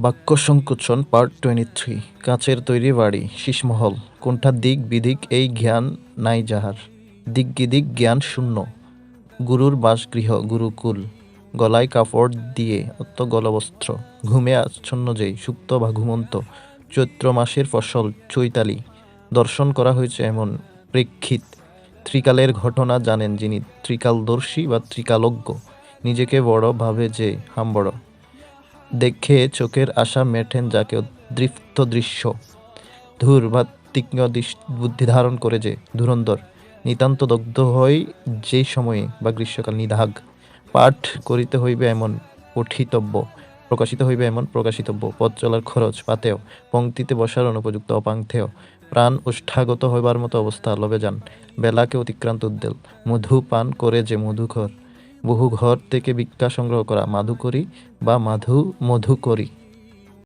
বাক্য সংকোচন part twenty three. কাঁচের তৈরি বাড়ি শীষমহল কোনটা দিক বিধিক এই জ্ঞান নাই যাহার? দিক গিদিক জ্ঞান শূন্য। গুরুর বাসগৃহ, গুরুকুল। গলায় কাপড় দিয়ে অত গলবস্ত্র। ঘুমে আচ্ছন্ন যেই, সুপ্ত বা ঘুমন্ত। চৈত্র মাসের ফসল, চৈতালি। দর্শন করা হয়েছে এমন প্রেক্ষিত। ত্রিকালের ঘটনা জানেন যিনি। ত্রিকালদর্শী বা ত্রিকালজ্ঞ। নিজেকে বড় ভাবে যে, হাম বড়। দেখে চোখের আশা মেঠেন যাকে দৃপ্ত দৃশ্য ধূর বা তীক্ষ্ণ বুদ্ধি ধারণ করে যে, ধুরন্ধর, নিতান্ত দগ্ধ হয় যে সময়ে বা গ্রীষ্মকাল নিধাগ পাঠ করিতে হইবে এমন পঠিতব্য, প্রকাশিত হইবে এমন প্রকাশিতব্য, পথ চলার খরচ পাতেও পঙ্ক্তিতে বসার অনুপযুক্ত অপাংথেয়। প্রাণ উষ্ঠাগত হইবার মতো অবস্থা, লবে যান, বেলাকে অতিক্রান্ত উদ্দেল মধু পান করে যে মধুঘর বহু ঘর থেকে ভিক্ষা সংগ্রহ করা মাধুকরী বা মাধু মধুকরী